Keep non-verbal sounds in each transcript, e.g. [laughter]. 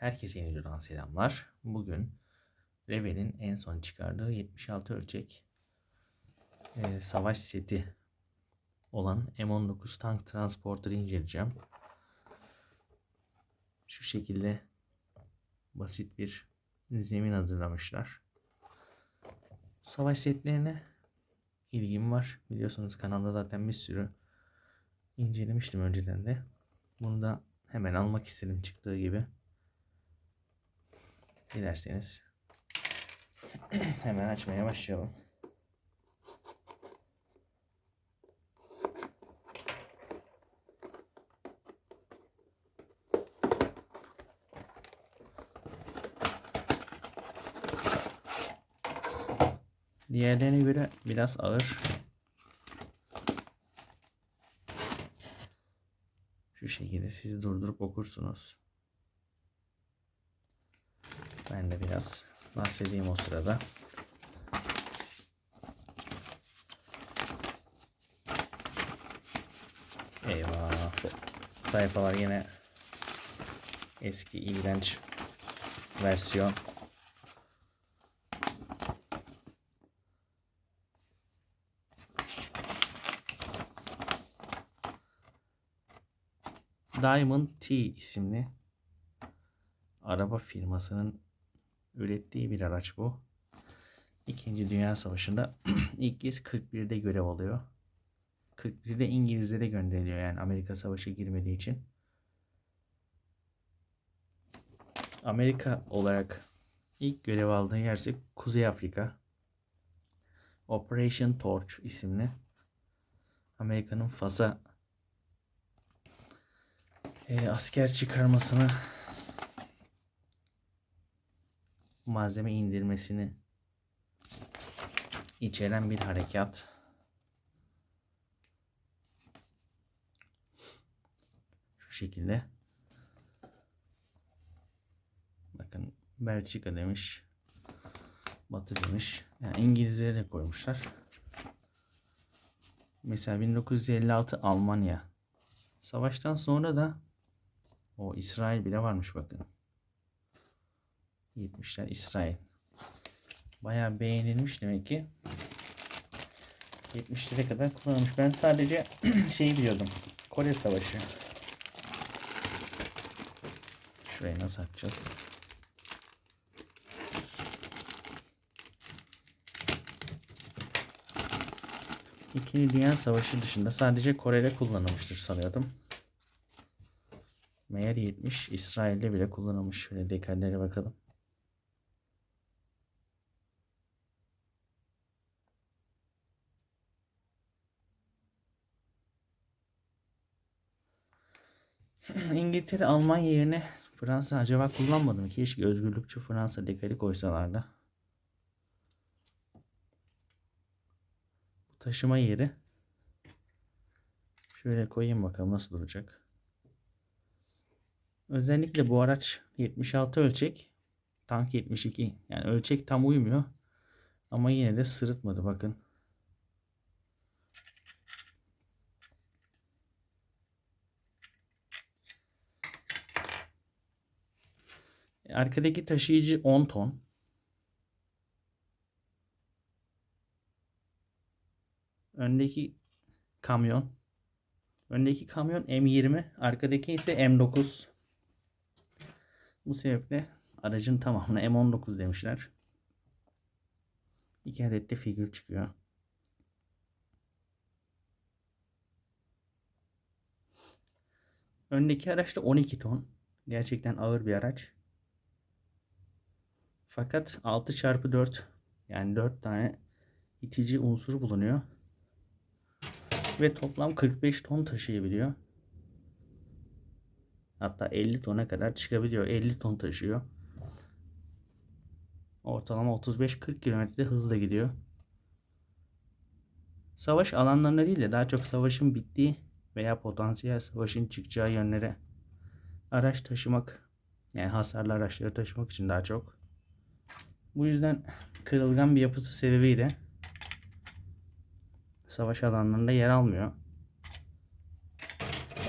Herkese yeni videodan selamlar. Bugün Revel'in en son çıkardığı 76 ölçek e, savaş seti olan M19 Tank Transporter'ı inceleyeceğim. Şu şekilde basit bir zemin hazırlamışlar. Savaş setlerine ilgim var. Biliyorsunuz kanalda zaten bir sürü incelemiştim önceden de. Bunu da hemen almak istedim çıktığı gibi. Dilerseniz [clears throat] hemen açmaya başlayalım. Diğerlerine göre biraz ağır. Şu şekilde sizi durdurup okursunuz. Ben de biraz bahsedeyim o sırada. Eyvah. Sayfalar yine eski iğrenç versiyon. Diamond T isimli araba firmasının ürettiği bir araç bu. İkinci Dünya Savaşı'nda [clears throat] ilk kez 41'de görev alıyor. 41'de İngilizlere gönderiliyor yani Amerika Savaşı girmediği için. Amerika olarak ilk görev aldığı yer ise Kuzey Afrika. Operation Torch isimli Amerika'nın Fas'a e, asker çıkarmasını malzeme indirmesini içeren bir harekat. Şu şekilde. Bakın Belçika demiş. Batı demiş. Yani İngilizlere de koymuşlar. Mesela 1956 Almanya. Savaştan sonra da o İsrail bile varmış bakın. 70'ler İsrail. Bayağı beğenilmiş demek ki. 70'lere kadar kullanılmış. Ben sadece [clears throat] şeyi biliyordum. Kore Savaşı. Şurayı nasıl açacağız? İkinci Dünya Savaşı dışında sadece Kore'de kullanılmıştır sanıyordum. Meğer 70 İsrail'de bile kullanılmış. Şöyle dekallere bakalım. [laughs] İngiltere, Almanya yerine Fransa acaba kullanmadı mı? Keşke özgürlükçü Fransa dekali koysalardı. Taşıma yeri. Şöyle koyayım bakalım nasıl duracak. Özellikle bu araç 76 ölçek. Tank 72. Yani ölçek tam uymuyor. Ama yine de sırıtmadı bakın. Arkadaki taşıyıcı 10 ton. Öndeki kamyon. Öndeki kamyon M20, arkadaki ise M9. Bu sebeple aracın tamamına M19 demişler. İki adet de figür çıkıyor. Öndeki araç da 12 ton. Gerçekten ağır bir araç. Fakat 6 çarpı 4 yani 4 tane itici unsur bulunuyor. Ve toplam 45 ton taşıyabiliyor. Hatta 50 tona kadar çıkabiliyor. 50 ton taşıyor. Ortalama 35-40 km hızla gidiyor. Savaş alanlarına değil de daha çok savaşın bittiği veya potansiyel savaşın çıkacağı yönlere araç taşımak yani hasarlı araçları taşımak için daha çok. Bu yüzden kırılgan bir yapısı sebebiyle savaş alanlarında yer almıyor.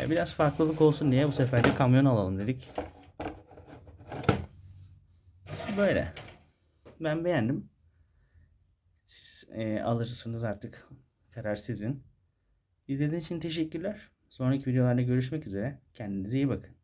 E, biraz farklılık olsun diye bu sefer de kamyon alalım dedik. Böyle. Ben beğendim. Siz e, alırsınız artık. Karar sizin. İzlediğiniz için teşekkürler. Sonraki videolarda görüşmek üzere. Kendinize iyi bakın.